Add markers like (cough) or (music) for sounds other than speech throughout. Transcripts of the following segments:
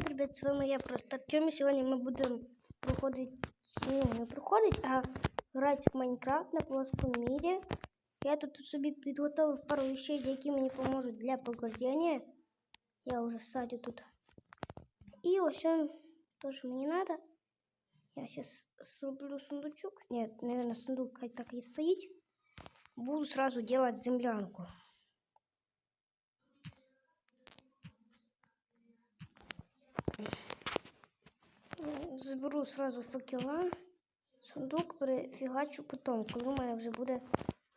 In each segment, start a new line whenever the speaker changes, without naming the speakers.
привет, ребят, с вами я просто Артем. И сегодня мы будем проходить, ну, не проходить, а грати в Майнкрафт на плоскому мірі. Я тут собі підготовив пару вещей, які мені поможуть для прохождения. Я уже садю тут. И ось то, что мне надо. Я сейчас зроблю сундучок. Нет, наверное, сундук хай так и стоит. Буду сразу делать землянку. Заберу сразу факела, сундук перефігачу потом, коли у мене вже буде,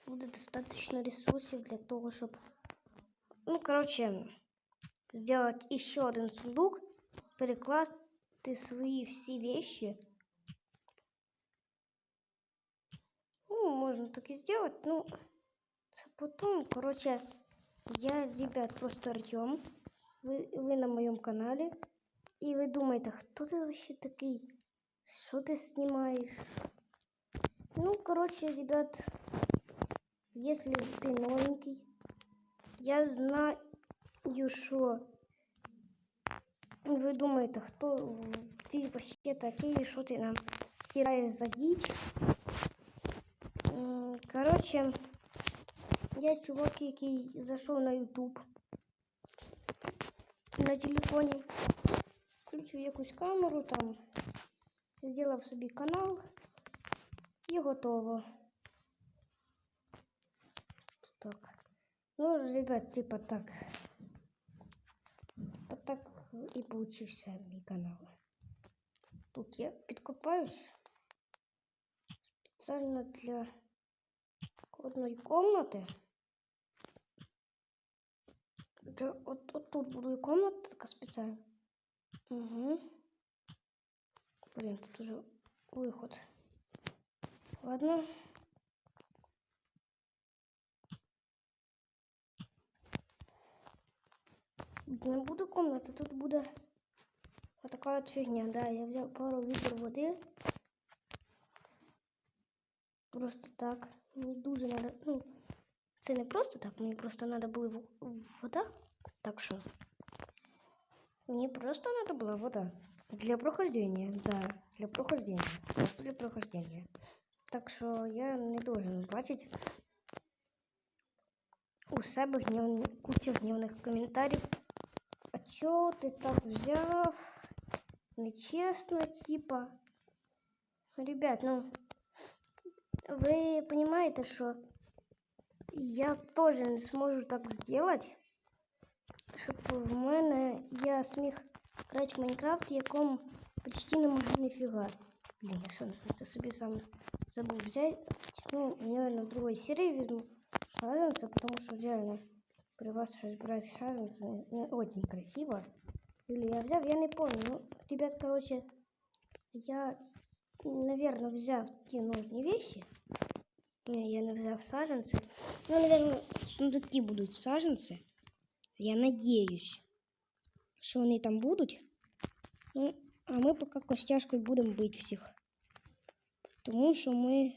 буде достатньо ресурсів для того, щоб. Ну, короче, сделать еще один сундук, перекласти свої всі вещи. Ну, можно так и сделать, ну, це потом, короче, я, ребят, просто Артем, ви, ви на моєму каналі. І ви думаєте, хто ти вообще такий? Що ти знімаєш? Ну, короче, ребят, если ты новенький, я знаю, що ви думаєте, хто ти вообще такий, що ти нам стираєш за діть. М, Короче, я чувак, який зайшов на YouTube на телефоні. Включив якусь камеру там, зробив собі канал і готово. Так. Ну, ребят, типа так. Вот так і получився мій канал. Тут я підкопаюсь спеціально для одної комнати. От, от тут буде комната така спеціальна. Угу. Блин, тут уже выход. Ладно. Не буду комнаты, тут буде такая вот фигня. Да, я взял пару відер води. Просто так. Мені дуже надо. Ну, це не просто так, мені просто надо було вода. Так що. Мне просто надо была вода. Для прохождения, да, для прохождения. Просто для прохождения. Так що я не должен бачити у себе гнів... кучу гнівних коментарів. А чо ти так взяв? Нечесно, типа. Ребят, ну, ви понимаете, що я тоже не зможу так зробити щоб в мене я зміг грати в Майнкрафт, якому почти не можу ніфіга. Блін, я що це собі сам забув взяти. Ну, наверное, в другой серии візьму шазанца, потому что реально при вас щось брать шазанца не, не очень красиво. Или я взяв, я не помню. Ну, ребят, короче, я, наверное, взяв ті нужні вещи. Не, я не взяв саженці. Ну, наверное, сундуки будуть саженці. Я надіюсь, що вони там будуть. Ну, а ми поки костяшкою будемо бити всіх. Тому що ми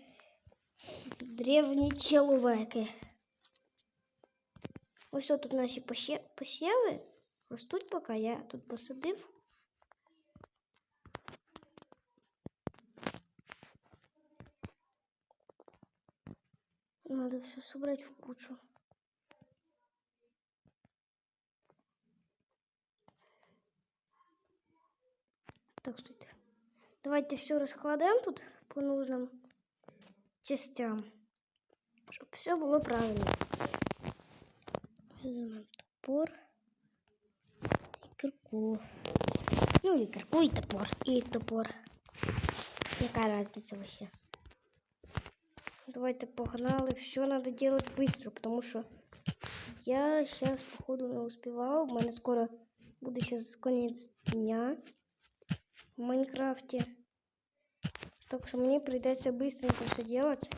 древні чоловіки. Ось тут наші посе- посіви ростуть, поки я тут посадив. Надо все собрать в кучу. Давайте все раскладаем тут по нужным частям, чтобы все было правильно. Возьмем топор и кирку. Ну, или кирку и топор, и топор. Какая разница вообще? Давайте погнали. Все надо делать быстро, потому что я сейчас, походу, не успевал. У меня скоро будет сейчас конец дня в Майнкрафте. Так что мне придется быстренько все делать.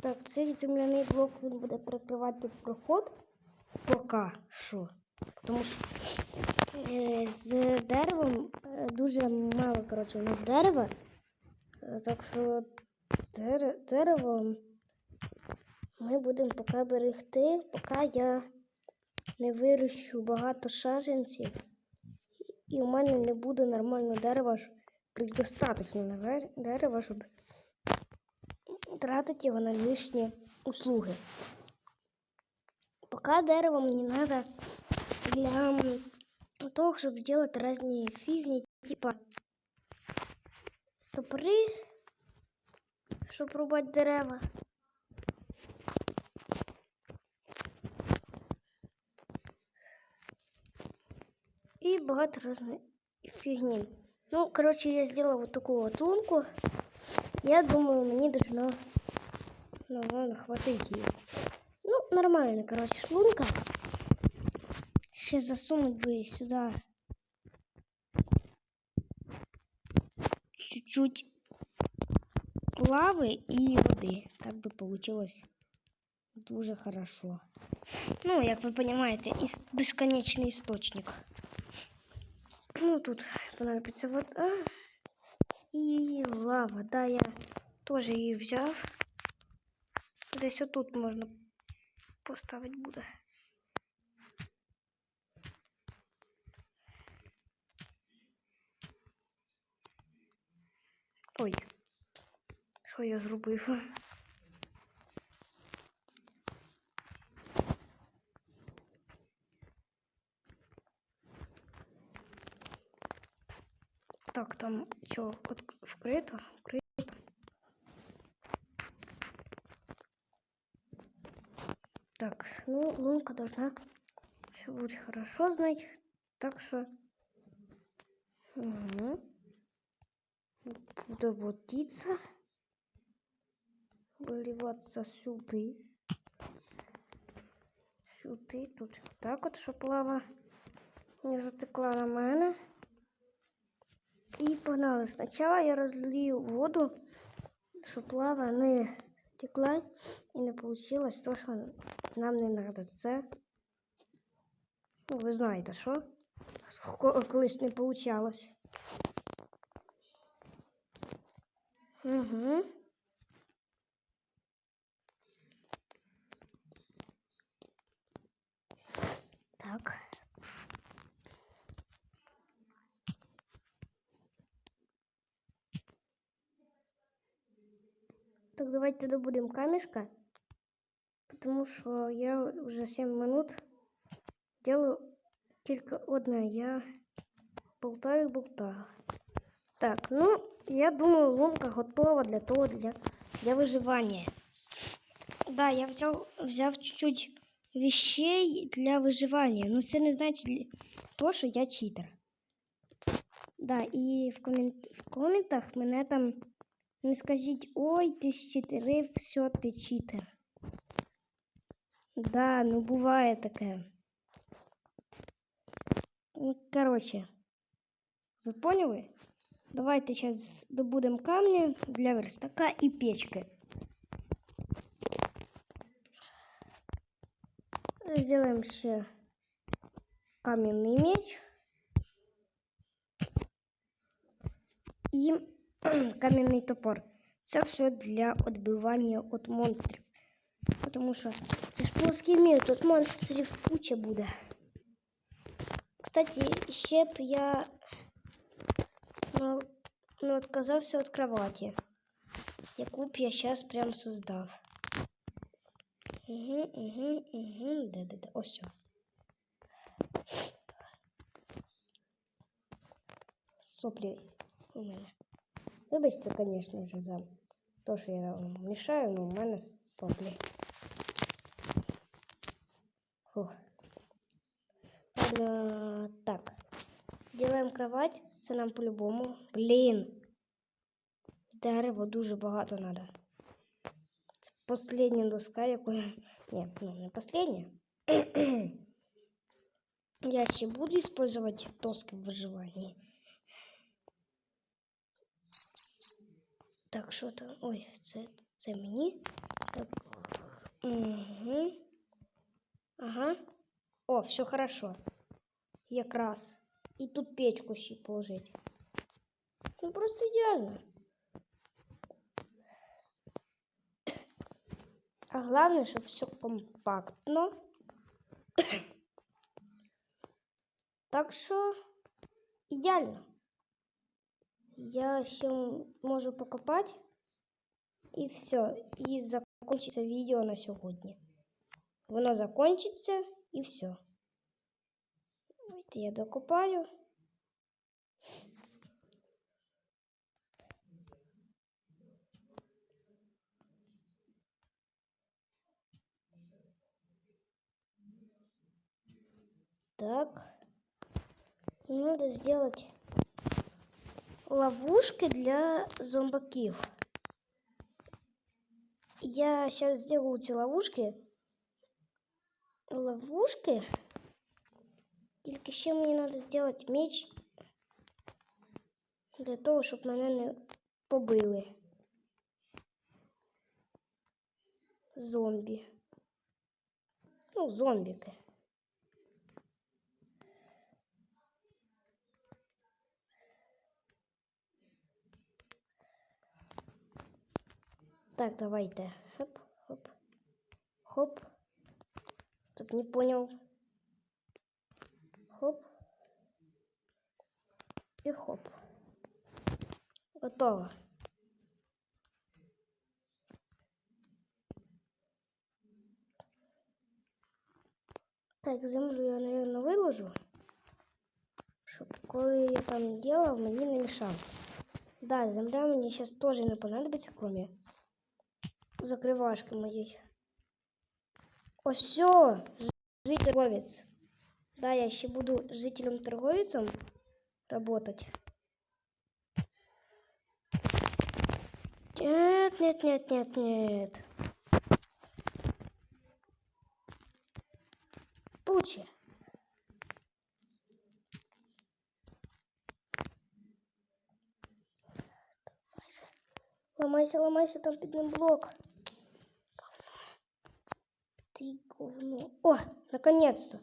Так, цей земляний блок він перекривати тут проход. Пока що. Тому що е, з деревом е, дуже мало, коротше, у нас дерева. Е, Так що дер- дерево ми будемо поки берегти, поки я не вирощу багато саджанців. І у мене не буде нормального дерева, предостаточно дерева, щоб тратити його на лишні услуги. Пока дерево мне надо для того, чтобы делать разные фигни, типа стопори, щоб рубати дерева. И багато разной фигни. Ну, короче, я сделала вот такую вот лунку. Я думаю, мне должно нормально хватить ее. Ну, нормально, короче, шлунка. Ще засунуть бы сюда чуть-чуть лавы и воды. Так бы получилось дуже хорошо. Ну, як ви понимаете, іс- бесконечний істочник. Ну, тут понадобится вода и лава. Да, я тоже її взяв. Десь отут можна поставити буде. Ой, що я зробив? Так, там от вкрито? Вкрито. Так, ну, лунка должна все будет хорошо знать. Так что... Угу. Буду водиться. Выливаться сюда. Сюди. Тут так от, щоб лава не затекла на мене. І погнали. Спочатку я розлию воду, щоб лава не текла і не вийшло то, що нам не треба. Це, ну, ви знаєте, що? Колись не вийшло. Угу. Так. Так, давайте добудем камешка. Потому что я уже 7 минут делаю только одне. Я болтаю, болтаю. Так, ну, я думаю, лунка готова для того, для, для выживания. Да, я взял, взяв чуть-чуть вещей для выживания. Но це не значить для- то, що я читер. Да, і в, комент... в коментах мене там не скажіть, ой, ти щитерив, все, ти читер. Да, ну буває таке. Ну, короче, ви поняли? Давайте зараз добудемо камні для верстака і печки. Сделаем ще каменный меч. І (clears throat) кам'яний топор. Це все для відбивання від монстрів. Тому що це ж плоский мір, тут монстрів куча буде. Кстати, ще б я ну, ну, відказався від кровати, яку б я зараз прям создав. Угу, угу, угу. Де, де, де. Ось. що. Соплі у мене. Вибачте, звісно ж, за те, що я вам мішаю, але у мене соплі. Фух. Ладно, так. Делаем кровать. Це нам по-любому. Блін. Дерева дуже багато треба. Це последня доска, яку я... Ні, ну не последня. (clears throat) я ще буду использовать доски в выживании. Так, що там? Ой, це, це мені. Так. Угу. Ага. О, все хорошо. Якраз. І тут печку ще положить. Ну просто ідеально. А главное, щоб все компактно. (coughs) Так що ідеально. Я ще можу покопати. І все. І закінчиться відео на сьогодні. Воно закінчиться і все. Давайте я докопаю. Так. Надо сделать ловушки для зомбаків. Я сейчас сделаю эти ловушки. Ловушки. Тільки ще мені треба зробити меч для того, щоб мене не побили. Зомбі. Ну, зомбіки. Так, давайте. Хоп, хоп. Хоп. Тут не понял. Хоп. И хоп. Готово. Так, землю я, наверное, выложу. Щоб коли я там делал, мені не мешал. Да, земля мне сейчас тоже не понадобится, кроме закривашки моей. О, все, житель торговец. Да, я еще буду жителем торговицем работать. Нет, нет, нет, нет, нет. Пучи. Ломайся, ломайся, там пидный блок. Ты говно. О, наконец-то.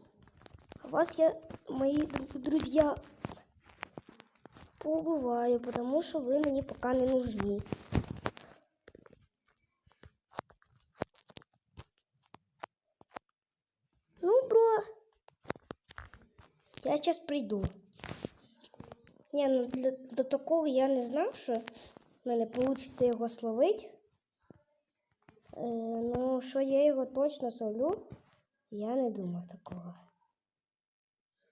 А вас я, мои дру- друзья, поубываю, потому что вы мне пока не нужны. Ну, бро, я сейчас приду. Не, ну для, до такого я не знав, що в мене вийде його словити. Е, ну, що я його точно совлю, я не думав такого.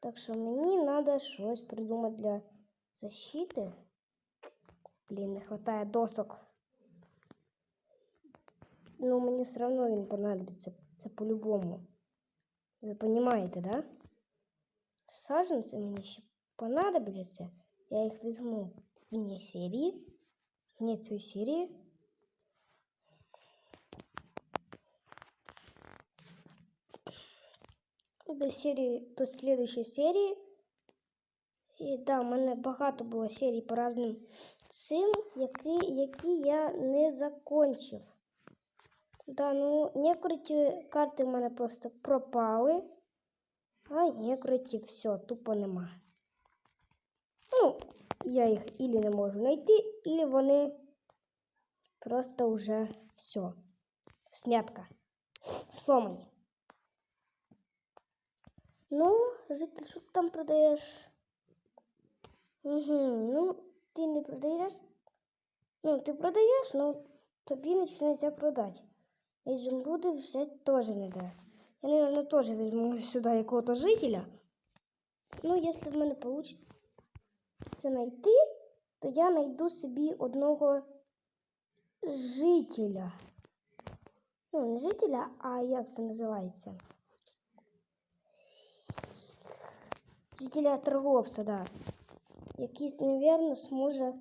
Так що мені треба щось придумати для защити. Блін, не вистачає досок. Ну, мені все одно він понадобиться. Це по-любому. Ви розумієте, да? Саженці мені ще понадобляться. Я їх візьму вне серії. Вне цієї серії. До серії, до слідчої серії. І да, в мене багато було серій по різним цим, які, які я не закончив. Да, ну, некоторі карти в мене просто пропали, а некоторі все, тупо нема. Ну, я їх ілі не можу знайти, ілі вони просто вже все. Смятка. Сломані. Ну, житель, що ти там продаєш? Угу, ну, ти не продаєш. Ну, ти продаєш, ну тобі нічого не можна продати. Изумруды взять тоже не да. Я, наверное, тоже возьму сюда какого-то жителя. Ну, если в мене получится найти, то я найду собі одного жителя. Ну, не жителя, а як це називається? Жителя торговця, да. Який, наверное, зможе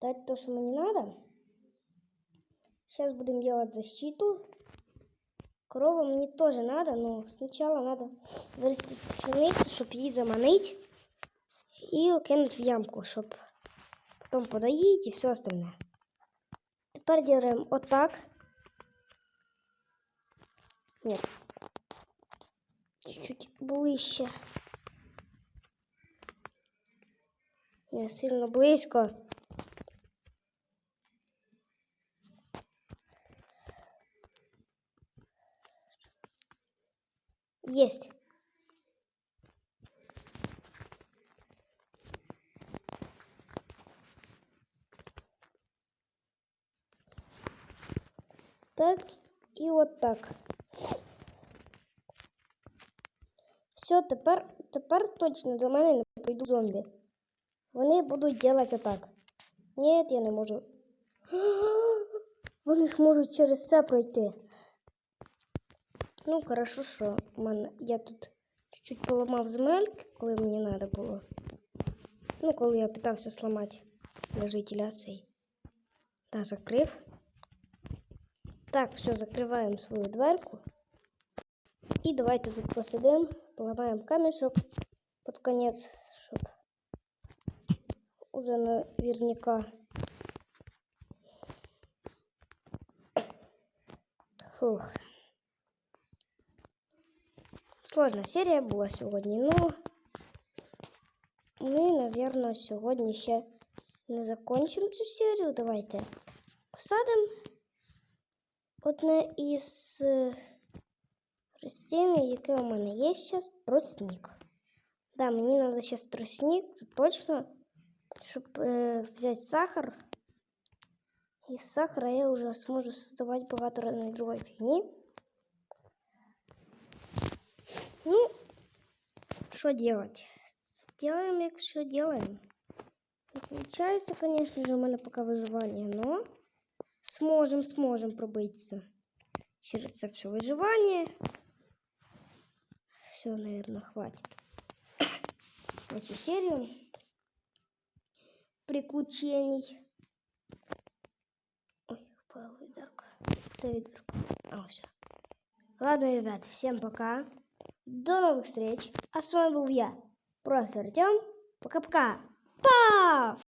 дати то, що мені надо. Сейчас будем делать защиту. Корова мне тоже надо, но сначала надо вырастить пшеницу, чтобы ее заманить и укинуть в ямку, чтобы потом подоить и все остальное. Теперь делаем вот так. Нет. чуть-чуть ближче. Не сильно близько. Есть. Так і от так. Все, тепер, тепер точно до мене не прийдуть зомбі. Вони будуть робити отак. Ні, я не можу. Вони ж можуть через це пройти. Ну, хорошо, що в мене я тут чуть-чуть поламав земельки, коли мені треба було. Ну, коли я питався зламати для жителя цей. Та закрив. Так, все, закриваємо свою дверку. І давайте тут посидимо, поламаємо камешок під конець, щоб уже наверняка. Фух. Сложна серія була сьогодні, ну ми, напевно, сьогодні ще не закончимо цю серію. Давайте посадимо одне із е, рослин, яке у мене є зараз, тростник. Да, мені треба зараз тростник, це точно, щоб е, взяти сахар. Із сахара я вже зможу создавати багато різної другої фігні. Ну, что делать? Делаем, як все делаем. Не получается, конечно же, у мене пока выживание, но сможем, сможем пробиться через це все выживание. Все, наверное, хватит (coughs) на всю серию приключений. Ой, упала ведерко. Да, ведерко. А, все. Ладно, ребят, всем пока. До новых встреч. А с вами был я, просто Артем. Пока-пока. Пау!